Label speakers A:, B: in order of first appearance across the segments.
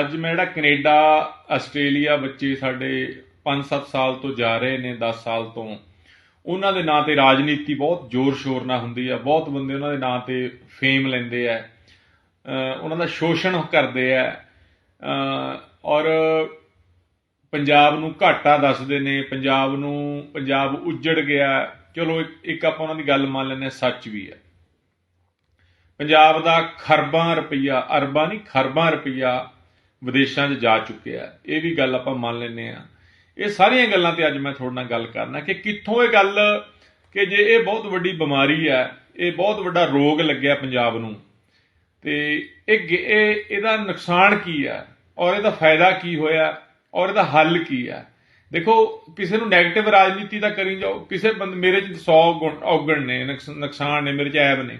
A: ਅੱਜ ਮੈਂ ਜਿਹੜਾ ਕੈਨੇਡਾ, ਆਸਟ੍ਰੇਲੀਆ ਬੱਚੇ ਸਾਡੇ 5-7 ਸਾਲ ਤੋਂ ਜਾ ਰਹੇ ਨੇ 10 ਸਾਲ ਤੋਂ, ਉਹਨਾਂ ਦੇ ਨਾਂ ਤੇ ਰਾਜਨੀਤੀ ਬਹੁਤ ਜ਼ੋਰ ਸ਼ੋਰ ਨਾਲ ਹੁੰਦੀ ਆ, ਬਹੁਤ ਬੰਦੇ ਉਹਨਾਂ ਦੇ ਨਾਂ ਤੇ ਫੇਮ ਲੈਂਦੇ ਆ ਉਹਨਾਂ ਦਾ ਸ਼ੋਸ਼ਣ ਕਰਦੇ ਆ ਔਰ ਪੰਜਾਬ ਨੂੰ ਘਾਟਾ ਦੱਸਦੇ ਨੇ, ਪੰਜਾਬ ਨੂੰ, ਪੰਜਾਬ ਉੱਜੜ ਗਿਆ, ਚਲੋ ਇੱਕ- ਇੱਕ ਆਪਾਂ ਉਹਨਾਂ ਦੀ ਗੱਲ ਮੰਨ ਲੈਂਦੇ ਹਾਂ, ਸੱਚ ਵੀ ਹੈ ਪੰਜਾਬ ਦਾ ਖਰਬਾਂ ਰੁਪਈਆ, ਅਰਬਾਂ ਨਹੀਂ, ਖਰਬਾਂ ਰੁਪਈਆ ਵਿਦੇਸ਼ਾਂ 'ਚ ਜਾ ਚੁੱਕਿਆ ਹੈ। ਇਹ ਵੀ ਗੱਲ ਆਪਾਂ ਮੰਨ ਲੈਂਦੇ ਆ। ਇਹ ਸਾਰੀਆਂ ਗੱਲਾਂ ਤੇ ਅੱਜ ਮੈਂ ਤੁਹਾਡੇ ਨਾਲ ਗੱਲ ਕਰਨਾ ਕਿ ਕਿੱਥੋਂ ਇਹ ਗੱਲ ਕਿ ਜੇ ਇਹ ਬਹੁਤ ਵੱਡੀ ਬਿਮਾਰੀ ਹੈ ਇਹ ਬਹੁਤ ਵੱਡਾ ਰੋਗ ਲੱਗਿਆ ਪੰਜਾਬ ਨੂੰ, ਤੇ ਇਹ ਇਹ ਇਹਦਾ ਨੁਕਸਾਨ ਕੀ ਹੈ ਔਰ ਇਹਦਾ ਫਾਇਦਾ ਕੀ ਹੋਇਆ? ਔਰ ਇਹਦਾ ਹੱਲ ਕੀ ਹੈ ਦੇਖੋ, ਕਿਸੇ ਨੂੰ 네ਗੇਟਿਵ ਰਾਜਨੀਤੀ ਦਾ ਕਰੀ ਜਾਓ। ਕਿਸੇ ਬੰਦੇ ਮੇਰੇ ਚ 100 ਗੁਣ ਔਗਣ ਨੇ ਨੁਕਸਾਨ ਨੇ, ਮੇਰੇ ਚ ਐਬ ਨੇ।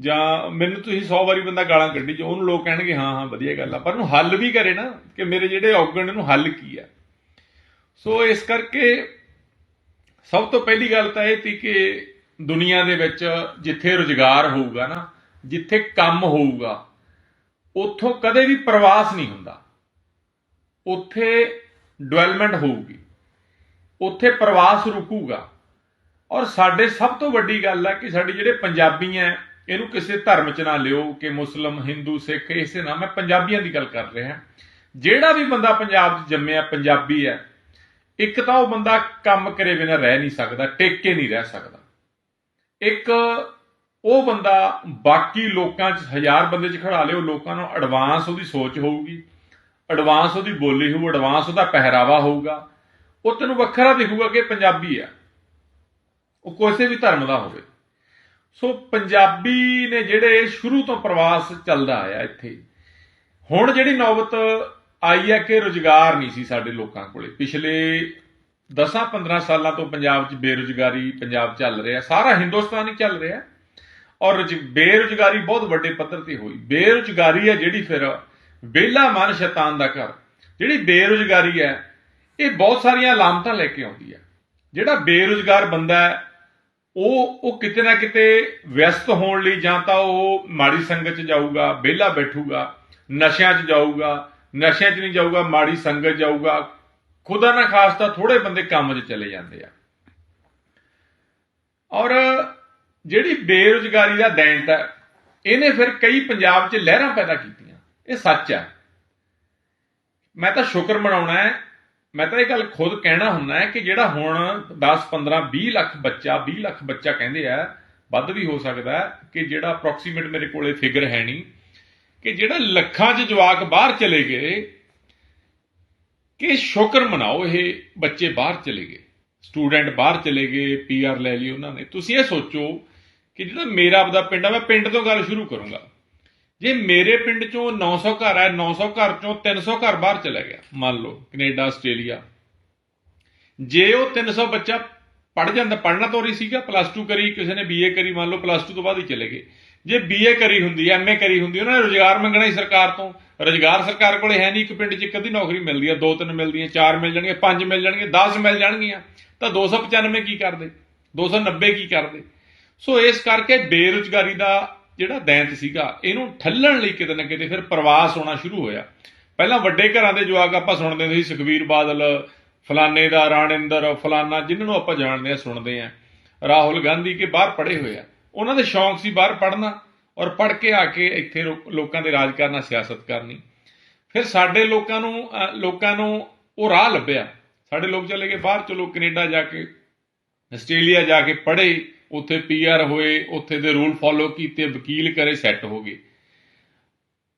A: ਜਾਂ ਮੈਨੂੰ ਤੁਸੀਂ 100 ਵਾਰੀ ਬੰਦਾ ਗਾਲਾਂ ਕੱਢੀ ਜੋ ਉਹਨੂੰ ਲੋਕ ਕਹਿਣਗੇ, ਹਾਂ ਹਾਂ, ਵਧੀਆ ਗੱਲ ਆ। ਪਰ ਉਹਨੂੰ ਹੱਲ ਵੀ ਕਰੇ ਨਾ ਕਿ ਮੇਰੇ ਜਿਹੜੇ ਔਗਣ ਨੇ ਹੱਲ ਕੀ ਹੈ ਸੋ ਇਸ ਕਰਕੇ ਸਭ ਤੋਂ ਪਹਿਲੀ ਗੱਲ ਤਾਂ ਇਹ ਸੀ ਕਿ ਦੁਨੀਆ ਦੇ ਵਿੱਚ ਜਿੱਥੇ ਰੁਜ਼ਗਾਰ ਹੋਊਗਾ ਨਾ, ਜਿੱਥੇ ਕੰਮ ਹੋਊਗਾ, ਉੱਥੋਂ ਕਦੇ ਵੀ ਪ੍ਰਵਾਸ ਨਹੀਂ ਹੁੰਦਾ। ਉੱਥੇ ਡਿਵੈਲਪਮੈਂਟ ਹੋਊਗੀ। ਉੱਥੇ ਪ੍ਰਵਾਸ ਰੁਕੂਗਾ। ਔਰ ਸਾਡੇ ਸਭ ਤੋਂ ਵੱਡੀ ਗੱਲ ਹੈ ਕਿ ਸਾਡੇ ਜਿਹੜੇ ਪੰਜਾਬੀ ਐ ਇਹਨੂੰ ਕਿਸੇ ਧਰਮ 'ਚ ਨਾ ਲਿਓ ਕਿ ਮੁਸਲਮ, ਹਿੰਦੂ, ਸਿੱਖ, ਇਸੇ ਨਾ ਮੈਂ ਪੰਜਾਬੀਆਂ ਦੀ ਗੱਲ ਕਰ ਰਿਹਾ। ਜਿਹੜਾ ਵੀ ਬੰਦਾ ਪੰਜਾਬ 'ਚ ਜੰਮਿਆ, ਪੰਜਾਬੀ ਹੈ, ਇੱਕ ਤਾਂ ਉਹ ਬੰਦਾ ਕੰਮ ਕਰੇ ਬਿਨਾਂ ਰਹਿ ਨਹੀਂ ਸਕਦਾ, ਟਿਕ ਕੇ ਨਹੀਂ ਰਹਿ ਸਕਦਾ। ਇੱਕ ਉਹ ਬੰਦਾ ਬਾਕੀ ਲੋਕਾਂ 'ਚ ਹਜ਼ਾਰ ਬੰਦੇ 'ਚ ਖੜਾ ਲਿਓ, ਲੋਕਾਂ ਨੂੰ ਐਡਵਾਂਸ ਉਹਦੀ ਸੋਚ ਹੋਊਗੀ ਐਡਵਾਂਸ ਉਹਦੀ ਬੋਲੀ ਹੋਊ ਐਡਵਾਂਸ ਉਹਦਾ ਪਹਿਰਾਵਾ ਹੋਊਗਾ। ਉਹ ਤੈਨੂੰ ਵੱਖਰਾ ਦਿਖੂਗਾ ਕਿ ਪੰਜਾਬੀ ਆ ਉਹ ਕਿਸੇ ਵੀ ਧਰਮ ਦਾ ਹੋਵੇ। ਸੋ ਪੰਜਾਬੀ ਨੇ ਜਿਹੜੇ ਸ਼ੁਰੂ ਤੋਂ ਪ੍ਰਵਾਸ ਚੱਲਦਾ ਆਇਆ ਇੱਥੇ। ਹੁਣ ਜਿਹੜੀ ਨੌਬਤ ਆਈ ਹੈ ਕਿ ਰੁਜ਼ਗਾਰ ਨਹੀਂ ਸੀ ਸਾਡੇ ਲੋਕਾਂ ਕੋਲੇ। ਪਿਛਲੇ 10-15 ਸਾਲਾਂ ਤੋਂ ਪੰਜਾਬ 'ਚ ਬੇਰੁਜ਼ਗਾਰੀ ਪੰਜਾਬ ਚੱਲ ਰਿਹਾ ਸਾਰਾ ਹਿੰਦੁਸਤਾਨ ਹੀ ਚੱਲ ਰਿਹਾ ਔਰ ਰੁਜ਼- ਬੇਰੁਜ਼ਗਾਰੀ ਬਹੁਤ ਵੱਡੇ ਪੱਧਰ ਤੇ ਹੋਈ। ਬੇਰੁਜ਼ਗਾਰੀ ਹੈ ਜਿਹੜੀ ਫਿਰ ਵਿਹਲਾ ਮਨ ਸ਼ੈਤਾਨ ਦਾ ਘਰ। ਜਿਹੜੀ ਬੇਰੁਜ਼ਗਾਰੀ ਹੈ, ਇਹ ਬਹੁਤ ਸਾਰੀਆਂ ਲਾਮਤਾਂ ਲੈ ਕੇ ਆਉਂਦੀ ਹੈ। ਜਿਹੜਾ ਬੇਰੁਜ਼ਗਾਰ ਬੰਦਾ ਹੈ ਉਹ ਉਹ ਕਿਤੇ ਨਾ ਕਿਤੇ ਵਿਅਸਤ ਹੋਣ ਲਈ ਜਾਂ ਤਾਂ ਉਹ ਮਾੜੀ ਸੰਗਤ 'ਚ ਜਾਊਗਾ, ਵਿਹਲਾ ਬੈਠੂਗਾ, ਨਸ਼ਿਆਂ 'ਚ ਜਾਊਗਾ, ਨਸ਼ਿਆਂ 'ਚ ਨਹੀਂ ਜਾਊਗਾ, ਮਾੜੀ ਸੰਗਤ ਜਾਊਗਾ। ਖੁਦਾ ਨਾ ਖਾਸ ਤਾਂ ਥੋੜੇ ਬੰਦੇ ਕੰਮ 'ਚ ਚਲੇ ਜਾਂਦੇ ਆ। ਔਰ ਜਿਹੜੀ ਬੇਰੁਜ਼ਗਾਰੀ ਦਾ ਦੈਂਤ ਹੈ, ਇਹਨੇ ਫਿਰ ਕਈ ਪੰਜਾਬ 'ਚ ਲਹਿਰਾਂ ਪੈਦਾ ਕੀਤੀਆਂ। ਇਹ ਸੱਚ ਹੈ ਮੈਂ ਤਾਂ ਸ਼ੁਕਰ ਮਨਾਉਣਾ ਹੈ ਮੈਂ ਤਾਂ ਇਹ ਗੱਲ ਖੁਦ ਕਹਿਣਾ ਹੁੰਦਾ ਕਿ ਜਿਹੜਾ ਹੁਣ 10 15 20 ਲੱਖ ਬੱਚਾ 20 ਲੱਖ ਬੱਚਾ ਕਹਿੰਦੇ ਆ, ਵੱਧ ਵੀ ਹੋ ਸਕਦਾ ਕਿ ਜਿਹੜਾ ਅਪਰੋਕਸੀਮੇਟ ਮੇਰੇ ਕੋਲੇ ਫਿਗਰ ਹੈ ਨਹੀਂ, ਕਿ ਜਿਹੜਾ ਲੱਖਾਂ 'ਚ ਜਵਾਕ ਬਾਹਰ ਚਲੇ ਗਏ, ਕਿ ਸ਼ੁਕਰ ਮਨਾਓ ਇਹ ਬੱਚੇ ਬਾਹਰ ਚਲੇ ਗਏ ਸਟੂਡੈਂਟ ਬਾਹਰ ਚਲੇ ਗਏ ਪੀਆਰ ਲੈ ਲਈ ਉਹਨਾਂ ਨੇ। ਤੁਸੀਂ ਇਹ ਸੋਚੋ ਕਿ ਜਿਹੜਾ ਮੇਰਾ ਆਪਦਾ ਪਿੰਡ ਆ, ਮੈਂ ਪਿੰਡ ਤੋਂ ਗੱਲ ਸ਼ੁਰੂ ਕਰੂੰਗਾ। ਜੇ ਮੇਰੇ ਪਿੰਡ ਚੋਂ 900 ਘਰ ਹੈ 900 ਘਰ ਚੋਂ 300 ਘਰ ਬਾਹਰ ਚਲਾ ਗਿਆ, ਮੰਨ ਲਓ ਕੈਨੇਡਾ, ਆਸਟ੍ਰੇਲੀਆ। ਜੇ ਉਹ 300 ਬੱਚਾ ਪੜ ਜਾਂਦਾ ਪੜਨਾ ਤਾਂ ਰਹੀ ਸੀਗਾ ਪਲੱਸ 2 ਕਰੀ, ਕਿਸੇ ਨੇ ਬੀਏ ਕਰੀ, ਮੰਨ ਲਓ ਪਲੱਸ 2 ਤੋਂ ਬਾਅਦ ਹੀ ਚਲੇ ਗਏ। ਜੇ ਬੀਏ ਕਰੀ ਹੁੰਦੀ ਐਮਏ ਕਰੀ ਹੁੰਦੀ, ਉਹਨਾਂ ਨੇ ਰੋਜ਼ਗਾਰ ਮੰਗਣਾ ਹੀ ਸਰਕਾਰ ਤੋਂ। ਰੋਜ਼ਗਾਰ ਸਰਕਾਰ ਕੋਲੇ ਹੈ ਨਹੀਂ, ਇੱਕ ਪਿੰਡ 'ਚ ਇੱਕ ਅੱਧੀ ਨੌਕਰੀ ਮਿਲਦੀ ਆ, ਦੋ ਤਿੰਨ ਮਿਲਦੀਆਂ, ਚਾਰ ਮਿਲ ਜਾਣਗੀਆਂ, ਪੰਜ ਮਿਲ ਜਾਣਗੀਆਂ 10 ਮਿਲ ਜਾਣਗੀਆਂ, ਤਾਂ 295 ਕੀ ਕਰਦੇ? 290 ਕੀ ਕਰਦੇ? ਸੋ ਇਸ ਕਰਕੇ ਬੇਰੁਜ਼ਗਾਰੀ ਦਾ ਜਿਹੜਾ ਦੈਂਤ ਸੀਗਾ, ਇਹਨੂੰ ਠੱਲਣ ਲਈ ਕਿਤੇ ਨਾ ਕਿਤੇ ਫਿਰ ਪ੍ਰਵਾਸ ਹੋਣਾ ਸ਼ੁਰੂ ਹੋਇਆ। ਪਹਿਲਾਂ ਵੱਡੇ ਘਰਾਂ ਦੇ ਜਵਾਕ ਆਪਾਂ ਸੁਣਦੇ ਸੀ ਸੁਖਵੀਰ ਬਾਦਲ ਫਲਾਨੇ ਦਾ ਰਾਣਿੰਦਰ ਫਲਾਨਾ ਜਿਨ੍ਹਾਂ ਨੂੰ ਆਪਾਂ ਜਾਣਦੇ ਆ, ਸੁਣਦੇ ਆ। ਰਾਹੁਲ ਗਾਂਧੀ ਕੇ ਬਾਹਰ ਪੜੇ ਹੋਏ ਆ। ਉਹਨਾਂ ਦੇ ਸ਼ੌਂਕ ਸੀ ਬਾਹਰ ਪੜਨਾ ਔਰ ਪੜ ਕੇ ਆ ਕੇ ਇੱਥੇ ਰੋ- ਲੋਕਾਂ ਦੇ ਰਾਜ ਕਰਨਾ, ਸਿਆਸਤ ਕਰਨੀ। ਫਿਰ ਸਾਡੇ ਲੋਕਾਂ ਨੂੰ ਲੋਕਾਂ ਨੂੰ ਉਹ ਰਾਹ ਲੱਭਿਆ। ਸਾਡੇ ਲੋਕ ਚਲੇ ਗਏ ਬਾਹਰ, ਚਲੋ ਕੈਨੇਡਾ ਜਾ ਕੇ, ਆਸਟ੍ਰੇਲੀਆ ਜਾ ਕੇ ਪੜ੍ਹੇ। ਉੱਥੇ ਪੀਆਰ ਹੋਏ, ਉੱਥੇ ਦੇ ਰੂਲ ਫੋਲੋ ਕੀਤੇ, ਵਕੀਲ ਕਰੇ ਸੈੱਟ ਹੋ ਗਏ।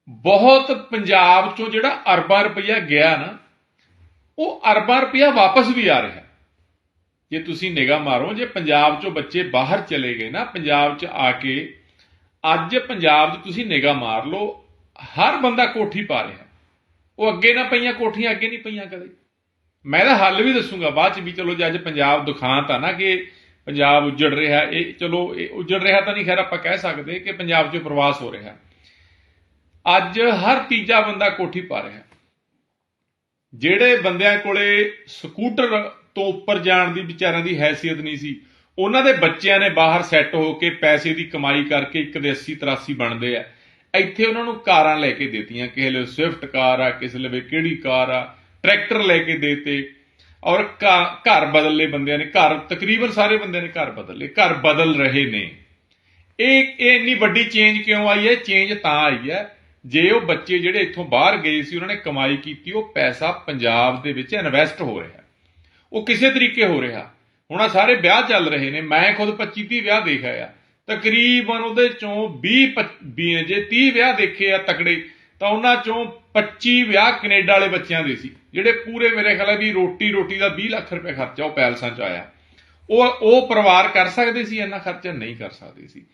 A: ਬਹੁਤ ਪੰਜਾਬ ਚੋਂ ਜਿਹੜਾ ਅਰਬਾਂ ਰੁਪਈਆ ਗਿਆ ਨਾ, ਉਹ ਅਰਬਾਂ ਰੁਪਇਆ ਵਾਪਸ ਵੀ ਆ ਰਿਹਾ। ਜੇ ਤੁਸੀਂ ਨਿਗਾਹ ਮਾਰੋ, ਜੇ ਪੰਜਾਬ ਚੋਂ ਬੱਚੇ ਬਾਹਰ ਚਲੇ ਗਏ ਨਾ, ਪੰਜਾਬ 'ਚ ਆ ਕੇ, ਅੱਜ ਪੰਜਾਬ 'ਚ ਤੁਸੀਂ ਨਿਗਾਹ ਮਾਰ ਲਓ, ਹਰ ਬੰਦਾ ਕੋਠੀ ਪਾ ਰਿਹਾ। ਉਹ ਅੱਗੇ ਨਾ ਪਈਆਂ ਕੋਠੀਆਂ, ਅੱਗੇ ਨਹੀਂ ਪਈਆਂ ਕਦੇ। ਮੈਂ ਇਹਦਾ ਹੱਲ ਵੀ ਦੱਸੂਗਾ, ਬਾਅਦ ਚ ਵੀ ਚਲੋ ਜੇ ਅੱਜ ਪੰਜਾਬ ਦੁਖਾਂਤ ਆ ਨਾ ਕਿ ਪੰਜਾਬ ਉੱਜੜ ਰਿਹਾ, ਇਹ ਚਲੋ, ਇਹ ਉੱਜੜ ਰਿਹਾ ਤਾਂ ਨਹੀਂ, ਖੈਰ ਆਪਾਂ ਕਹਿ ਸਕਦੇ ਕਿ ਪੰਜਾਬ 'ਚ ਪ੍ਰਵਾਸ ਹੋ ਰਿਹਾ। ਅੱਜ ਹਰ ਤੀਜਾ ਬੰਦਾ ਕੋਠੀ ਪਾ ਰਿਹਾ। ਜਿਹੜੇ ਬੰਦਿਆਂ ਕੋਲੇ ਸਕੂਟਰ ਤੋਂ ਉੱਪਰ ਜਾਣ ਦੀ ਵਿਚਾਰਿਆਂ ਦੀ ਹੈਸੀਅਤ ਨਹੀਂ ਸੀ, ਉਹਨਾਂ ਦੇ ਬੱਚਿਆਂ ਨੇ ਬਾਹਰ ਸੈੱਟ ਹੋ ਕੇ ਪੈਸੇ ਦੀ ਕਮਾਈ ਕਰਕੇ ਇੱਕ ਦੇ 80 83 ਬਣਦੇ ਆ। ਇੱਥੇ ਉਹਨਾਂ ਨੂੰ ਕਾਰਾਂ ਲੈ ਕੇ ਦਿੱਤੀਆਂ, ਕਿਸੇ ਲਈ ਸਵਿਫਟ ਕਾਰ ਆ, ਕਿਸੇ ਲਈ ਕਿਹੜੀ ਕਾਰ ਆ, ਟਰੈਕਟਰ ਲੈ ਕੇ ਦੇਤੇ। ਔਰ ਘਰ ਬਦਲ ਲਏ ਬੰਦਿਆਂ ਨੇ, ਘਰ ਤਕਰੀਬਨ ਸਾਰੇ ਬੰਦਿਆਂ ਨੇ ਘਰ ਬਦਲ ਲਏ ਘਰ ਬਦਲ ਰਹੇ ਨੇ। ਇਹ ਇਹ ਇੰਨੀ ਵੱਡੀ ਚੇਂਜ ਕਿਉਂ ਆਈ ਹੈ? ਚੇਂਜ ਤਾਂ ਆਈ ਹੈ, ਜੇ ਉਹ ਬੱਚੇ ਜਿਹੜੇ ਇੱਥੋਂ ਬਾਹਰ ਗਏ ਸੀ, ਉਹਨਾਂ ਨੇ ਕਮਾਈ ਕੀਤੀ, ਉਹ ਪੈਸਾ ਪੰਜਾਬ ਦੇ ਵਿੱਚ ਇਨਵੈਸਟ ਹੋ ਰਿਹਾ ਉਹ ਕਿਸੇ ਤਰੀਕੇ ਹੋ ਰਿਹਾ। ਹੁਣ ਆ ਸਾਰੇ ਵਿਆਹ ਚੱਲ ਰਹੇ ਨੇ, ਮੈਂ ਖੁਦ 25 30 ਵਿਆਹ ਦੇਖਿਆ ਆਇਆ ਤਕਰੀਬਨ ਉਹਦੇ ਚੋਂ 20 ਪੱਚ- ਵੀਹ ਜੇ 30 ਵਿਆਹ ਦੇਖੇ ਆ ਤਕੜੇ, ਤਾਂ ਉਹਨਾਂ ਚੋਂ 25 ਵਿਆਹ ਕੈਨੇਡਾ ਵਾਲੇ ਬੱਚਿਆਂ ਦੇ ਸੀ, ਜਿਹੜੇ ਪੂਰੇ ਮੇਰੇ ਖਿਆਲ ਹੈ ਵੀ ਰੋਟੀ ਰੋਟੀ ਦਾ 20 ਲੱਖ ਰੁਪਏ ਖਰਚਾ ਉਹ ਪੈਲਸਾਂ ਚ ਆਇਆ। ਉਹ ਉਹ ਪਰਿਵਾਰ ਕਰ ਸਕਦੇ ਸੀ, ਇੰਨਾ ਖਰਚਾ ਨਹੀਂ ਕਰ ਸਕਦੇ ਸੀ।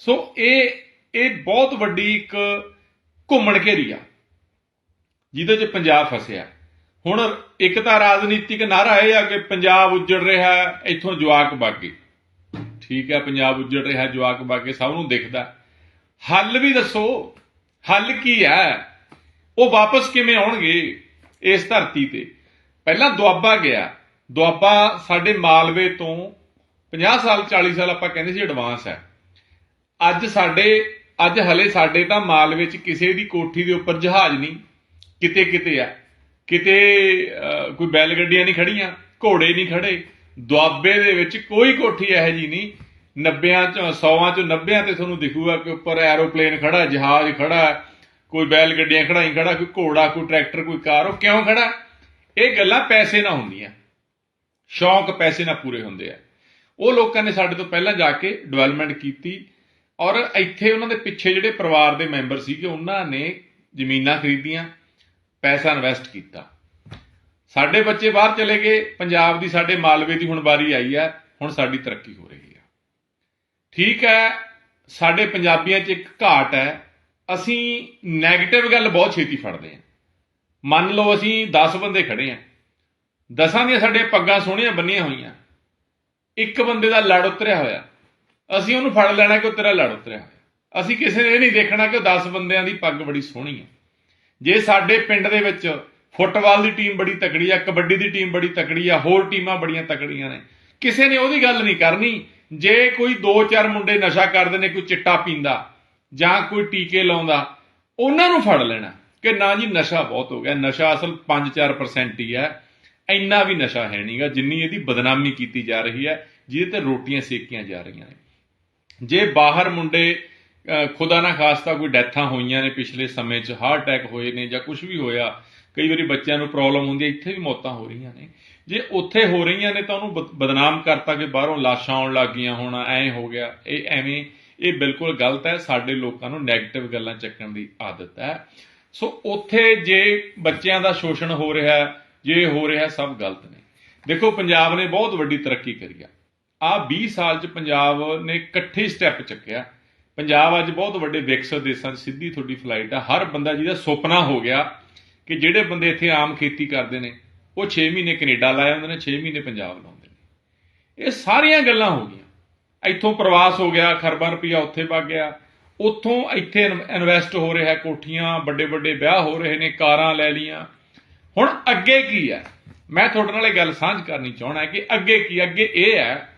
A: ਸੋ ਇਹ ਇਹ ਬਹੁਤ ਵੱਡੀ ਇੱਕ ਘੁੰਮਣ ਘੇਰੀ ਆ, ਜਿਹਦੇ 'ਚ ਪੰਜਾਬ ਫਸਿਆ। ਹੁਣ ਇੱਕ ਤਾਂ ਰਾਜਨੀਤਿਕ ਨਾਰਾ ਇਹ ਆ ਕਿ ਪੰਜਾਬ ਉੱਜੜ ਰਿਹਾ, ਇੱਥੋਂ ਜਵਾਕ ਬਾਗੇ ਠੀਕ ਹੈ ਪੰਜਾਬ ਉੱਜੜ ਰਿਹਾ, ਜਵਾਕ ਬਾਗੇ ਸਭ ਨੂੰ ਦਿਖਦਾ। ਹੱਲ ਵੀ ਦੱਸੋ, ਹੱਲ ਕੀ ਹੈ ਉਹ ਵਾਪਸ ਕਿਵੇਂ ਆਉਣਗੇ ਇਸ ਧਰਤੀ ਤੇ? ਪਹਿਲਾਂ ਦੁਆਬਾ ਗਿਆ। ਦੁਆਬਾ ਸਾਡੇ ਮਾਲਵੇ ਤੋਂ 50 ਸਾਲ 40 ਸਾਲ ਆਪਾਂ ਕਹਿੰਦੇ ਸੀ ਐਡਵਾਂਸ ਹੈ। ਅੱਜ ਸਾਡੇ, ਅੱਜ ਹਲੇ ਸਾਡੇ ਤਾਂ ਮਾਲਵੇ ਚ ਕਿਸੇ ਦੀ ਕੋਠੀ ਦੇ ਉੱਪਰ ਜਹਾਜ਼ ਨਹੀਂ। ਕਿਤੇ ਕਿਤੇ ਆ। ਕਿਤੇ ਕੋਈ ਬੈਲ ਗੱਡੀਆਂ ਨਹੀਂ ਖੜੀਆਂ, ਘੋੜੇ ਨਹੀਂ ਖੜੇ। ਦੁਆਬੇ ਦੇ ਵਿੱਚ ਕੋਈ ਕੋਠੀ ਇਹੋ ਜੀ ਨਹੀਂ। 90ਾਂ ਚੋਂ 100ਾਂ ਚੋਂ 90ਾਂ ਤੇ ਤੁਹਾਨੂੰ ਦਿਖੂਗਾ ਕਿ ਉੱਪਰ ਐਰੋਪਲੇਨ ਖੜਾ, ਜਹਾਜ਼ ਖੜਾ। ਕੋਈ ਬੈਲ ਗੱਡੀਆਂ ਖੜਾਈ ਖੜਾ, ਕੋਈ ਘੋੜਾ, ਕੋਈ ਟਰੈਕਟਰ, ਕੋਈ ਕਾਰ, ਉਹ ਕਿਉਂ ਖੜਾ? ਇਹ ਗੱਲਾਂ ਪੈਸੇ ਨਾਲ ਹੁੰਦੀਆਂ। ਸ਼ੌਂਕ ਪੈਸੇ ਨਾਲ ਪੂਰੇ ਹੁੰਦੇ ਆ। ਉਹ ਲੋਕਾਂ ਨੇ ਸਾਡੇ ਤੋਂ ਪਹਿਲਾਂ ਜਾ ਕੇ ਡਿਵੈਲਪਮੈਂਟ ਕੀਤੀ ਔਰ ਇੱਥੇ ਉਹਨਾਂ ਦੇ ਪਿੱਛੇ ਜਿਹੜੇ ਪਰਿਵਾਰ ਦੇ ਮੈਂਬਰ ਸੀਗੇ, ਉਹਨਾਂ ਨੇ ਜ਼ਮੀਨਾਂ ਖਰੀਦੀਆਂ, ਪੈਸਾ ਇਨਵੈਸਟ ਕੀਤਾ। ਸਾਡੇ ਬੱਚੇ ਬਾਹਰ ਚਲੇ ਗਏ, ਪੰਜਾਬ ਦੀ ਸਾਡੇ ਮਾਲਵੇ ਦੀ ਹੁਣ ਵਾਰੀ ਆਈ ਹੈ ਹੁਣ ਸਾਡੀ ਤਰੱਕੀ ਹੋ ਰਹੀ ਹੈ ਠੀਕ ਹੈ, ਸਾਡੇ ਪੰਜਾਬੀਆਂ 'ਚ ਇੱਕ ਘਾਟ ਹੈ ਅਸੀਂ 네ਗੇਟਿਵ ਗੱਲ ਬਹੁਤ ਛੇਤੀ ਫੜਦੇ ਹਾਂ। ਮੰਨ ਲਓ ਅਸੀਂ 10 ਬੰਦੇ ਖੜੇ ਹਾਂ। ਦਸਾਂ ਦੀਆਂ ਸਾਡੇ ਪੱਗਾਂ ਸੋਹਣੀਆਂ ਬੰਨੀਆਂ ਹੋਈਆਂ। ਇੱਕ ਬੰਦੇ ਦਾ ਲੜ ਉਤਰਿਆ ਹੋਇਆ। ਅਸੀਂ ਉਹਨੂੰ ਫੜ ਲੈਣਾ ਕਿ ਉਹ ਤੇਰਾ ਲੜ ਉਤਰਿਆ ਹੋਇਆ। ਅਸੀਂ ਕਿਸੇ ਨੇ ਇਹ ਨਹੀਂ ਦੇਖਣਾ ਕਿ ਉਹ 10 ਬੰਦਿਆਂ ਦੀ ਪੱਗ ਬੜੀ ਸੋਹਣੀ ਹੈ। ਜੇ ਸਾਡੇ ਪਿੰਡ ਦੇ ਵਿੱਚ ਫੁੱਟਬਾਲ ਦੀ ਟੀਮ ਬੜੀ ਤਕੜੀ ਆ, ਕਬੱਡੀ ਦੀ ਟੀਮ ਬੜੀ ਤਕੜੀ ਆ, ਹੋਰ ਟੀਮਾਂ ਬੜੀਆਂ ਤਕੜੀਆਂ ਨੇ। ਕਿਸੇ ਨੇ ਉਹਦੀ ਗੱਲ ਨਹੀਂ ਕਰਨੀ। ਜੇ ਕੋਈ 2-4 ਮੁੰਡੇ ਨਸ਼ਾ ਕਰਦੇ ਨੇ, ਕੋਈ ਚਿੱਟਾ ਪੀਂਦਾ ਜਾਂ ਕੋਈ ਟੀਕੇ ਲਾਉਂਦਾ, ਉਹਨਾਂ ਨੂੰ ਫੜ ਲੈਣਾ ਕਿ ਨਾ ਜੀ ਨਸ਼ਾ ਬਹੁਤ ਹੋ ਗਿਆ, ਨਸ਼ਾ ਅਸਲ 5-4% ਹੀ ਹੈ, ਇੰਨਾ ਵੀ ਨਸ਼ਾ ਹੈ ਨਹੀਂਗਾ, ਜਿੰਨੀ ਇਹਦੀ ਬਦਨਾਮੀ ਕੀਤੀ ਜਾ ਰਹੀ ਹੈ, ਜਿਹਦੇ ਤੇ ਰੋਟੀਆਂ ਸੇਕੀਆਂ ਜਾ ਰਹੀਆਂ ਨੇ। ਜੇ ਬਾਹਰ ਮੁੰਡੇ ਖੁਦਾ ਨਾ ਖਾਸਤਾ ਕੋਈ ਡੈਥਾਂ ਹੋਈਆਂ ਨੇ ਪਿਛਲੇ ਸਮੇਂ 'ਚ, ਹਾਰਟ ਅਟੈਕ ਹੋਏ ਨੇ ਜਾਂ ਕੁਝ ਵੀ ਹੋਇਆ, ਕਈ ਵਾਰੀ ਬੱਚਿਆਂ ਨੂੰ ਪ੍ਰੋਬਲਮ ਹੁੰਦੀ ਹੈ, ਇੱਥੇ ਵੀ ਮੌਤਾਂ ਹੋ ਰਹੀਆਂ ਨੇ। ਜੇ ਉੱਥੇ ਹੋ ਰਹੀਆਂ ਨੇ ਤਾਂ ਉਹਨੂੰ ਬ- ਬਦਨਾਮ ਕਰਤਾ ਕਿ ਬਾਹਰੋਂ ਲਾਸ਼ਾਂ ਆਉਣ ਲੱਗ ਗਈਆਂ ਹੋਣਾ, ਐਂ ਹੋ ਗਿਆ, ਇਹ ਐਵੇਂ ਇਹ ਬਿਲਕੁਲ ਗਲਤ ਹੈ। ਸਾਡੇ ਲੋਕਾਂ ਨੂੰ 네ਗੇਟਿਵ ਗੱਲਾਂ ਚੱਕਣ ਦੀ ਆਦਤ ਹੈ। ਸੋ ਉੱਥੇ ਜੇ ਬੱਚਿਆਂ ਦਾ ਸ਼ੋਸ਼ਣ ਹੋ ਰਿਹਾ ਜੇ ਹੋ ਰਿਹਾ ਸਭ ਗਲਤ ਨੇ। ਦੇਖੋ, ਪੰਜਾਬ ਨੇ ਬਹੁਤ ਵੱਡੀ ਤਰੱਕੀ ਕਰੀ ਆ। ਆ 20 ਸਾਲ ਚ ਪੰਜਾਬ ਨੇ ਇਕੱਠੇ ਸਟੈਪ ਚੱਕਿਆ। ਪੰਜਾਬ ਅੱਜ ਬਹੁਤ ਵੱਡੇ ਵਿਕਸਿਤ ਦੇਸ਼ਾਂ 'ਚ ਸਿੱਧੀ ਤੁਹਾਡੀ ਫਲਾਈਟ ਆ। ਹਰ ਬੰਦਾ ਜਿਹਦਾ ਸੁਪਨਾ ਹੋ ਗਿਆ ਕਿ ਜਿਹੜੇ ਬੰਦੇ ਇੱਥੇ ਆਮ ਖੇਤੀ ਕਰਦੇ ਨੇ, ਉਹ 6 ਮਹੀਨੇ ਕੈਨੇਡਾ ਲਾਏ ਹੁੰਦੇ ਨੇ 6 ਮਹੀਨੇ ਪੰਜਾਬ ਲਾਉਂਦੇ ਨੇ। ਇਹ ਸਾਰੀਆਂ ਗੱਲਾਂ ਹੋ ਗਈਆਂ। ਇੱਥੋਂ ਪ੍ਰਵਾਸ ਹੋ ਗਿਆ, ਖਰਬਾਂ ਰੁਪਈਆ ਉੱਥੇ ਵਗ ਗਿਆ। ਉੱਥੋਂ ਇੱਥੇ ਇਨਵੈਸਟ ਹੋ ਰਿਹਾ ਕੋਠੀਆਂ, ਵੱਡੇ ਵੱਡੇ ਵਿਆਹ ਹੋ ਰਹੇ ਨੇ, ਕਾਰਾਂ ਲੈ ਲੀਆਂ ਹੁਣ ਅੱਗੇ ਕੀ ਹੈ? ਮੈਂ ਤੁਹਾਡੇ ਨਾਲ ਇਹ ਗੱਲ ਸਾਂਝ ਕਰਨੀ ਚਾਹਣਾ ਕਿ ਅੱਗੇ ਕੀ, ਅੱਗੇ ਇਹ ਹੈ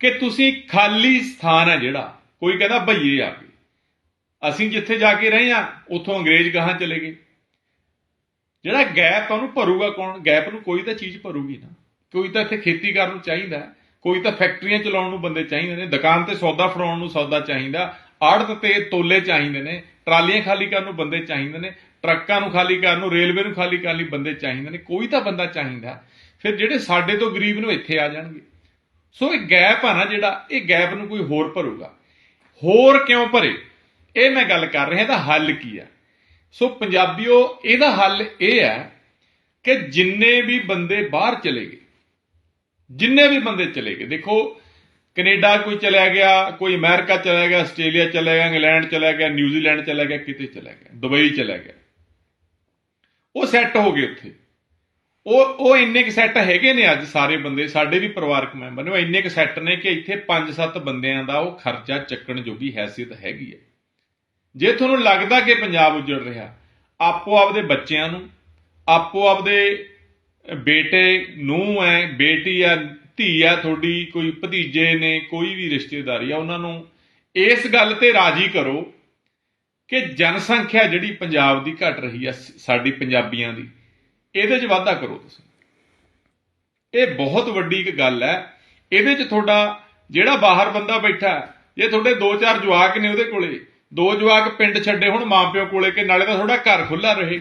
A: ਕਿ ਤੁਸੀਂ ਖਾਲੀ ਸਥਾਨ ਹੈ ਜਿਹੜਾ, ਕੋਈ ਕਹਿੰਦਾ ਭਈਏ ਆ ਗਏ ਅਸੀਂ ਜਿੱਥੇ ਜਾ ਕੇ ਰਹੇ ਆ ਉੱਥੋਂ ਅੰਗਰੇਜ਼ ਗਾਹਾਂ ਚਲੇ ਗਏ। ਜਿਹੜਾ ਗੈਪ ਉਹਨੂੰ ਭਰੂਗਾ ਕੌਣ? ਗੈਪ ਨੂੰ ਕੋਈ ਤਾਂ ਚੀਜ਼ ਭਰੂਗੀ ਨਾ। ਕੋਈ ਤਾਂ ਇੱਥੇ ਖੇਤੀ ਕਰਨ ਨੂੰ ਚਾਹੀਦਾ ਕੋਈ ਤਾਂ ਫੈਕਟਰੀਆਂ ਚਲਾਉਣ ਨੂੰ ਬੰਦੇ ਚਾਹੀਦੇ ਨੇ, ਦੁਕਾਨ ਤੇ ਸੌਦਾ ਫੜਾਉਣ ਨੂੰ ਸੌਦਾ ਚਾਹੀਦਾ, ਆੜਤ ਤੇ ਤੋਲੇ ਚਾਹੀਦੇ ਨੇ, ਟਰਾਲੀਆਂ ਖਾਲੀ ਕਰਨ ਨੂੰ ਬੰਦੇ ਚਾਹੀਦੇ ਨੇ, ਟਰੱਕਾਂ ਨੂੰ ਖਾਲੀ ਕਰਨ ਨੂੰ, ਰੇਲਵੇ ਨੂੰ ਖਾਲੀ ਕਰਨ ਲਈ ਬੰਦੇ ਚਾਹੀਦੇ ਨੇ, ਕੋਈ ਤਾਂ ਬੰਦਾ ਚਾਹੀਦਾ। ਫਿਰ ਜਿਹੜੇ ਸਾਡੇ ਤੋਂ ਗਰੀਬ ਨੂੰ ਇੱਥੇ ਆ ਜਾਣਗੇ। ਸੋ ਇਹ ਗੈਪ ਆ ਨਾ ਜਿਹੜਾ, ਇਹ ਗੈਪ ਨੂੰ ਕੋਈ ਹੋਰ ਭਰੂਗਾ। ਹੋਰ ਕਿਉਂ ਭਰੇ? ਇਹ ਮੈਂ ਗੱਲ ਕਰ ਰਿਹਾ ਤਾਂ ਹੱਲ ਕੀ ਆ? ਸੋ ਪੰਜਾਬੀਓ, ਇਹਦਾ ਹੱਲ ਇਹ ਹੈ ਕਿ ਜਿੰਨੇ ਵੀ ਬੰਦੇ ਬਾਹਰ ਚਲੇ ਗਏ ਜਿੰਨੇ ਵੀ ਬੰਦੇ ਚਲੇ ਗਏ, ਦੇਖੋ, ਕੈਨੇਡਾ ਕੋਈ ਚਲਾ ਗਿਆ, ਕੋਈ ਅਮਰੀਕਾ ਚਲਾ ਗਿਆ, ਆਸਟ੍ਰੇਲੀਆ ਚਲਾ ਗਿਆ, ਇੰਗਲੈਂਡ ਚਲਾ ਗਿਆ, ਨਿਊਜ਼ੀਲੈਂਡ ਚਲਾ ਗਿਆ, ਕਿਤੇ ਚਲਾ ਗਿਆ, ਦੁਬਈ ਚਲਾ ਗਿਆ। ਉਹ ਸੈੱਟ ਹੋ ਗਏ ਉੱਥੇ। ਉਹ ਉਹ ਇੰਨੇ ਕੁ ਸੈੱਟ ਹੈਗੇ ਨੇ ਅੱਜ ਸਾਰੇ ਬੰਦੇ, ਸਾਡੇ ਵੀ ਪਰਿਵਾਰਕ ਮੈਂਬਰ ਨੇ, ਉਹ ਇੰਨੇ ਕੁ ਸੈੱਟ ਨੇ ਕਿ ਇੱਥੇ 5-7 ਬੰਦਿਆਂ ਦਾ ਉਹ ਖਰਚਾ ਚੱਕਣ ਜੋਗੀ ਹੈਸੀਅਤ ਹੈਗੀ ਹੈ। ਜੇ ਤੁਹਾਨੂੰ ਲੱਗਦਾ ਕਿ ਪੰਜਾਬ ਉੱਜੜ ਰਿਹਾ ਆਪੋ ਆਪਦੇ ਬੱਚਿਆਂ ਨੂੰ ਆਪੋ ਆਪਦੇ ਬੇਟੇ ਨੂੰ ਹੈ, ਬੇਟੀ ਹੈ ਧੀ ਹੈ ਤੁਹਾਡੀ, ਕੋਈ ਭਤੀਜੇ ਨੇ, ਕੋਈ ਵੀ ਰਿਸ਼ਤੇਦਾਰੀ ਆ, ਉਹਨਾਂ ਨੂੰ ਇਸ ਗੱਲ ਤੇ ਰਾਜੀ ਕਰੋ ਕਿ ਜਨਸੰਖਿਆ ਜਿਹੜੀ ਪੰਜਾਬ ਦੀ ਘਟ ਰਹੀ ਹੈ ਸਾਡੀ ਪੰਜਾਬੀਆਂ ਦੀ, ਇਹਦੇ 'ਚ ਵਾਧਾ ਕਰੋ ਤੁਸੀਂ। ਇਹ ਬਹੁਤ ਵੱਡੀ ਇੱਕ ਗੱਲ ਹੈ। ਇਹਦੇ 'ਚ ਤੁਹਾਡਾ ਜਿਹੜਾ ਬਾਹਰ ਬੰਦਾ ਬੈਠਾ, ਜੇ ਤੁਹਾਡੇ ਦੋ ਚਾਰ ਜਵਾਕ ਨੇ ਉਹਦੇ ਕੋਲੇ, ਦੋ ਜਵਾਕ ਪਿੰਡ ਛੱਡੇ ਹੁਣ ਮਾਪਿਓ ਕੋਲੇ, ਕਿ ਨਾਲੇ ਤਾਂ ਤੁਹਾਡਾ ਘਰ ਖੁੱਲਾ ਰਹੇ।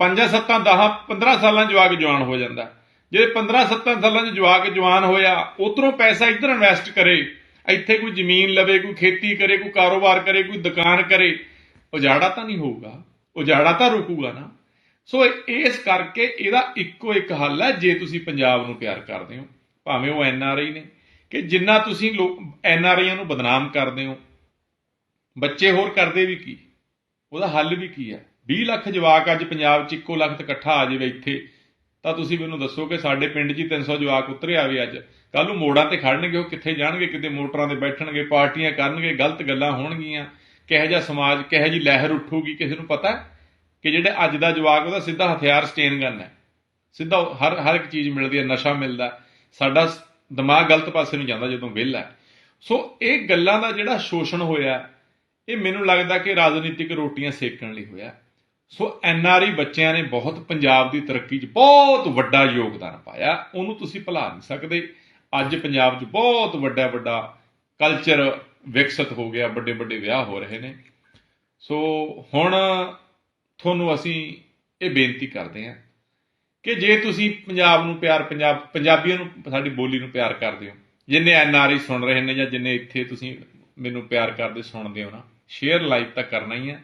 A: ਪੰਜਾਂ ਸੱਤਾਂ 10 15 ਸਾਲਾਂ ਜਵਾਕ ਜਵਾਨ ਹੋ ਜਾਂਦਾ। ਜੇ 15 17 ਸਾਲਾਂ 'ਚ ਜਵਾਕ ਜਵਾਨ ਹੋਇਆ, ਉਧਰੋਂ ਪੈਸਾ ਇੱਧਰ ਇਨਵੈਸਟ ਕਰੇ, ਇੱਥੇ ਕੋਈ ਜ਼ਮੀਨ ਲਵੇ, ਕੋਈ ਖੇਤੀ ਕਰੇ, ਕੋਈ ਕਾਰੋਬਾਰ ਕਰੇ, ਕੋਈ ਦੁਕਾਨ ਕਰੇ, ਉਜਾੜਾ ਤਾਂ ਨਹੀਂ ਹੋਊਗਾ, ਉਜਾੜਾ ਤਾਂ ਰੁਕੂਗਾ ਨਾ। ਸੋ ਇਸ ਕਰਕੇ ਇਹਦਾ ਇੱਕੋ ਇੱਕ ਹੱਲ ਹੈ, ਜੇ ਤੁਸੀਂ ਪੰਜਾਬ ਨੂੰ ਪਿਆਰ ਕਰਦੇ ਹੋ। ਭਾਵੇਂ ਉਹ ਐਨ ਆਰ ਆਈ ਨੇ, ਕਿ ਜਿੰਨਾ ਤੁਸੀਂ ਲੋਕ ਐਨ ਆਰ ਆਈਆਂ ਨੂੰ ਬਦਨਾਮ ਕਰਦੇ ਹੋ, ਬੱਚੇ ਹੋਰ ਕਰਦੇ ਵੀ ਕੀ? ਉਹਦਾ ਹੱਲ ਵੀ ਕੀ ਹੈ? 20 ਲੱਖ ਜਵਾਕ ਅੱਜ ਪੰਜਾਬ 'ਚ ਇੱਕੋ ਲੱਖ ਇਕੱਠਾ ਆ ਜਾਵੇ ਇੱਥੇ, ਤਾਂ ਤੁਸੀਂ ਮੈਨੂੰ ਦੱਸੋ ਕਿ ਸਾਡੇ ਪਿੰਡ 'ਚ ਹੀ 300 ਜਵਾਕ ਉਤਰੇ ਆਵੇ ਅੱਜ। ਕੱਲ ਨੂੰ ਮੋੜਾਂ ਤੇ ਖੜਨਗੇ ਉਹ ਕਿੱਥੇ ਜਾਣਗੇ? ਕਿਤੇ ਮੋਟਰਾਂ ਤੇ ਬੈਠਣਗੇ, ਪਾਰਟੀਆਂ ਕਰਨਗੇ, ਗਲਤ ਗੱਲਾਂ ਹੋਣਗੀਆਂ। ਕਿਹੋ ਜਿਹਾ ਸਮਾਜ, ਕਿਹੋ ਜਿਹੀ ਲਹਿਰ ਉੱਠੂਗੀ, ਕਿਸੇ ਨੂੰ ਪਤਾ ਕਿ ਜਿਹੜਾ ਅੱਜ ਦਾ ਜਵਾਕ, ਉਹਦਾ ਸਿੱਧਾ ਹਥਿਆਰ ਸਟੇਨ ਗਨ ਹੈ। ਸਿੱਧਾ ਉਹ, ਹਰ ਹਰ ਇੱਕ ਚੀਜ਼ ਮਿਲਦੀ ਹੈ, ਨਸ਼ਾ ਮਿਲਦਾ ਸਾਡਾ ਦਿਮਾਗ ਗਲਤ ਪਾਸੇ ਨੂੰ ਜਾਂਦਾ ਜਦੋਂ ਵਿਹਲਾ ਸੋ ਇਹ ਗੱਲਾਂ ਦਾ ਜਿਹੜਾ ਸ਼ੋਸ਼ਣ ਹੋਇਆ, ਇਹ ਮੈਨੂੰ ਲੱਗਦਾ ਕਿ ਰਾਜਨੀਤਿਕ ਰੋਟੀਆਂ ਸੇਕਣ ਲਈ ਹੋਇਆ। ਸੋ ਐਨਆਰਆਈ ਬੱਚਿਆਂ ਨੇ ਬਹੁਤ ਪੰਜਾਬ ਦੀ ਤਰੱਕੀ 'ਚ ਬਹੁਤ ਵੱਡਾ ਯੋਗਦਾਨ ਪਾਇਆ। ਉਹਨੂੰ ਤੁਸੀਂ ਭੁਲਾ ਨਹੀਂ ਸਕਦੇ। ਅੱਜ ਪੰਜਾਬ 'ਚ ਬਹੁਤ ਵੱਡਾ ਵੱਡਾ ਕਲਚਰ ਵਿਕਸਿਤ ਹੋ ਗਿਆ, ਵੱਡੇ ਵੱਡੇ ਵਿਆਹ ਹੋ ਰਹੇ ਨੇ। ਸੋ ਹੁਣ ਤੁਹਾਨੂੰ ਅਸੀਂ ਇਹ ਬੇਨਤੀ ਕਰਦੇ ਹਾਂ ਕਿ ਜੇ ਤੁਸੀਂ ਪੰਜਾਬ ਨੂੰ ਪਿਆਰ, ਪੰਜਾਬ, ਪੰਜਾਬੀਆਂ ਨੂੰ, ਸਾਡੀ ਬੋਲੀ ਨੂੰ ਪਿਆਰ ਕਰਦੇ ਹੋ, ਜਿੰਨੇ ਐਨਆਰਆਈ ਸੁਣ ਰਹੇ ਨੇ ਜਾਂ ਜਿੰਨੇ ਇੱਥੇ ਤੁਸੀਂ ਮੈਨੂੰ ਪਿਆਰ ਕਰਦੇ, ਸੁਣਦੇ ਹੋ ਨਾ ਸ਼ੇਅਰ ਲਾਈਕ ਤਾਂ ਕਰਨਾ ਹੀ ਹੈ।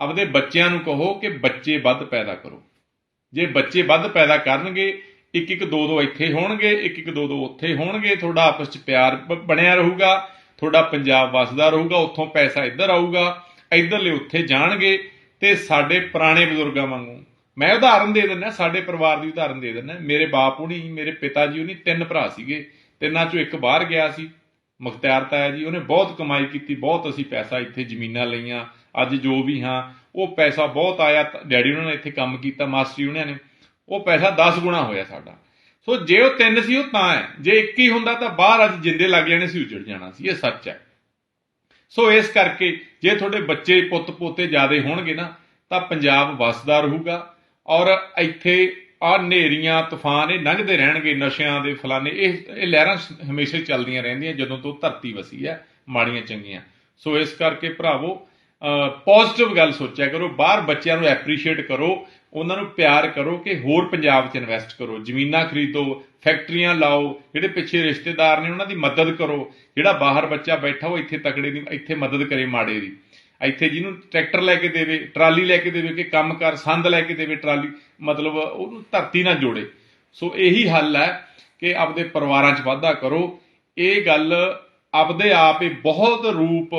A: ਆਪਦੇ ਬੱਚਿਆਂ ਨੂੰ ਕਹੋ ਕਿ ਬੱਚੇ ਵੱਧ ਪੈਦਾ ਕਰੋ। ਜੇ ਬੱਚੇ ਵੱਧ ਪੈਦਾ ਕਰਨਗੇ ਇੱਕ ਇੱਕ ਦੋ ਦੋ ਇੱਥੇ ਹੋਣਗੇ ਇੱਕ ਇੱਕ ਦੋ ਦੋ ਉੱਥੇ ਹੋਣਗੇ, ਤੁਹਾਡਾ ਆਪਸ ਚ ਪਿਆਰ ਬਣਿਆ ਰਹੂਗਾ, ਤੁਹਾਡਾ ਪੰਜਾਬ ਵਸਦਾ ਰਹੂਗਾ, ਉੱਥੋਂ ਪੈਸਾ ਇੱਧਰ ਆਊਗਾ, ਇੱਧਰਲੇ ਉੱਥੇ ਜਾਣਗੇ ਤੇ ਸਾਡੇ ਪੁਰਾਣੇ ਬਜ਼ੁਰਗਾਂ ਵਾਂਗੂ। ਮੈਂ ਉਦਾਹਰਨ ਦੇ ਦਿੰਦਾ, ਸਾਡੇ ਪਰਿਵਾਰ ਦੀ ਉਦਾਹਰਨ ਦੇ ਦਿੰਦਾ, ਮੇਰੇ ਬਾਪ ਹੁਣੀ, ਮੇਰੇ ਪਿਤਾ ਜੀ ਹੁਣੀ ਤਿੰਨ ਭਰਾ ਸੀਗੇ, ਤਿੰਨਾਂ ਚੋਂ ਇੱਕ ਬਾਹਰ ਗਿਆ ਸੀ, ਮੁਖਤਿਆਰ ਤਾਇਆ ਜੀ, ਉਹਨੇ ਬਹੁਤ ਕਮਾਈ ਕੀਤੀ, ਬਹੁਤ ਅਸੀਂ ਪੈਸਾ ਇੱਥੇ ਜ਼ਮੀਨਾਂ ਲਈਆਂ ਅੱਜ ਜੋ ਵੀ ਹਾਂ, ਉਹ ਪੈਸਾ ਬਹੁਤ ਆਇਆ, ਡੈਡੀ ਉਹਨਾਂ ਨੇ ਇੱਥੇ ਕੰਮ ਕੀਤਾ ਮਾਸਟਰੀ ਉਹਨਾਂ ਨੇ, ਉਹ ਪੈਸਾ 10 ਗੁਣਾ ਹੋਇਆ ਸਾਡਾ। ਸੋ ਜੇ ਉਹ ਤਿੰਨ ਸੀ, ਉਹ ਤਾਂ ਹੈ। ਜੇ ਇੱਕ ਹੀ ਹੁੰਦਾ ਤਾਂ ਬਾਹਰ ਅੱਜ ਜਿੰਦੇ ਲੱਗ ਜਾਣੇ ਸੀ, ਉਜੜ ਜਾਣਾ ਸੀ, ਇਹ ਸੱਚ ਹੈ। ਸੋ ਇਸ ਕਰਕੇ ਜੇ ਤੁਹਾਡੇ ਬੱਚੇ ਪੁੱਤ ਪੋਤੇ ਜ਼ਿਆਦੇ ਹੋਣਗੇ ਨਾ, ਤਾਂ ਪੰਜਾਬ ਵਸਦਾ ਰਹੂਗਾ ਔਰ ਇੱਥੇ ਆ ਨੇਰੀਆਂ ਤੂਫਾਨ, ਇਹ ਲੰਘਦੇ ਰਹਿਣਗੇ ਨਸ਼ਿਆਂ ਦੇ ਫਲਾਣੇ। ਇਹ ਇਹ ਲਹਿਰਾਂ ਹਮੇਸ਼ਾ ਚੱਲਦੀਆਂ ਰਹਿੰਦੀਆਂ ਜਦੋਂ ਤੋਂ ਧਰਤੀ ਵਸੀ ਹੈ, ਮਾੜੀਆਂ ਚੰਗੀਆਂ। ਸੋ ਇਸ ਕਰਕੇ ਭਰਾਵੋ ਪੋਜ਼ਿਟਿਵ ਗੱਲ ਸੋਚਿਆ ਕਰੋ, ਬਾਹਰ ਬੱਚਿਆਂ ਨੂੰ ਐਪਰੀਸ਼ੀਏਟ ਕਰੋ, ਉਹਨਾਂ ਨੂੰ ਪਿਆਰ ਕਰੋ ਕਿ ਹੋਰ ਪੰਜਾਬ 'ਚ ਇਨਵੈਸਟ ਕਰੋ, ਜ਼ਮੀਨਾਂ ਖਰੀਦੋ ਫੈਕਟਰੀਆਂ ਲਾਓ, ਜਿਹੜੇ ਪਿੱਛੇ ਰਿਸ਼ਤੇਦਾਰ ਨੇ ਉਹਨਾਂ ਦੀ ਮਦਦ ਕਰੋ, ਜਿਹੜਾ ਬਾਹਰ ਬੱਚਾ ਬੈਠਾ ਉਹ ਇੱਥੇ ਤਕੜੇ ਦੀ ਇੱਥੇ ਮਦਦ ਕਰੇ ਮਾੜੇ ਦੀ। ਇੱਥੇ ਜਿਹਨੂੰ ਟਰੈਕਟਰ ਲੈ ਕੇ ਦੇਵੇ, ਟਰਾਲੀ ਲੈ ਕੇ ਦੇਵੇ, ਕਿ ਕੰਮ ਕਰ, ਸੰਦ ਲੈ ਕੇ ਦੇਵੇ, ਟਰਾਲੀ, ਮਤਲਬ ਉਹਨੂੰ ਧਰਤੀ ਨਾਲ ਜੋੜੇ। ਸੋ ਇਹੀ ਹੱਲ ਹੈ ਕਿ ਆਪਦੇ ਪਰਿਵਾਰਾਂ 'ਚ ਵਾਧਾ ਕਰੋ। ਇਹ ਗੱਲ ਆਪਦੇ ਆਪ ਹੀ ਬਹੁਤ ਰੂਪ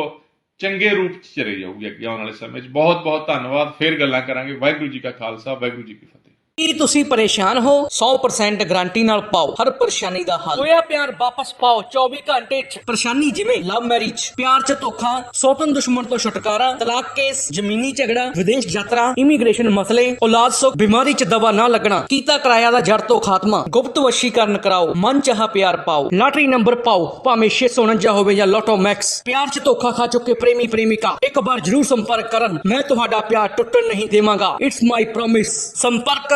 A: ਚੰਗੇ ਰੂਪ 'ਚ ਚਲੇ ਜਾਊਗੀ ਅੱਗੇ ਆਉਣ ਵਾਲੇ ਸਮੇਂ 'ਚ। ਬਹੁਤ ਬਹੁਤ ਧੰਨਵਾਦ। ਫੇਰ ਗੱਲਾਂ ਕਰਾਂਗੇ। ਵਾਹਿਗੁਰੂ ਜੀ ਕਾ ਖਾਲਸਾ, ਵਾਹਿਗੁਰੂ ਜੀ ਕੀ ਫਤਿਹ।
B: ਕੀ ਤੁਸੀਂ ਪਰੇਸ਼ਾਨ ਹੋ? 100% ਗਾਰੰਟੀ ਨਾਲ ਪਾਓ। ਹਰ ਪਰੇਸ਼ਾਨੀ ਦਾ ਹੱਲ। ਹੋਇਆ ਪਿਆਰ ਵਾਪਸ ਪਾਓ। 24 ਘੰਟੇ ਚ। ਪਰੇਸ਼ਾਨੀ ਜਿਵੇਂ ਲਵ ਮੈਰਿਜ ਪਿਆਰ ਚ ਧੋਖਾ ਸੋਤਨ ਦੁਸ਼ਮਣ ਤੋਂ ਛੁਟਕਾਰਾ ਤਲਾਕ ਕੇਸ ਜ਼ਮੀਨੀ ਝਗੜਾ ਵਿਦੇਸ਼ ਯਾਤਰਾ ਇਮੀਗ੍ਰੇਸ਼ਨ ਮਸਲੇ ਔਲਾਦ ਸੁੱਖ ਬਿਮਾਰੀ ਚ ਦਵਾ ਨਾ ਲੱਗਣਾ ਕੀਤਾ ਕਿਰਾਇਆ ਦਾ ਜੜ ਤੋਂ ਖਾਤਮਾ ਗੁਪਤ ਵਸ਼ੀਕਰਨ ਕਰਾਓ ਮਨ ਚਾਹਾ ਪਿਆਰ ਪਾਓ। ਲਾਟਰੀ ਨੰਬਰ ਪਾਓ ਭਾਵੇਂ 649 ਹੋਵੇ ਜਾਂ ਲੋਟੋ ਮੈਕਸ ਪਿਆਰ ਚ ਧੋਖਾ ਖਾ ਚੁੱਕੇ ਪ੍ਰੇਮੀ ਪ੍ਰੇਮਿਕਾ ਇੱਕ ਵਾਰ ਜਰੂਰ ਸੰਪਰਕ ਕਰਨ। ਮੈਂ ਤੁਹਾਡਾ ਪਿਆਰ ਟੁੱਟਣ ਨਹੀਂ ਦੇਵਾਂਗਾ। ਇਟਸ ਮਾਈ ਪ੍ਰੋਮਿਸ ਸੰਪਰਕ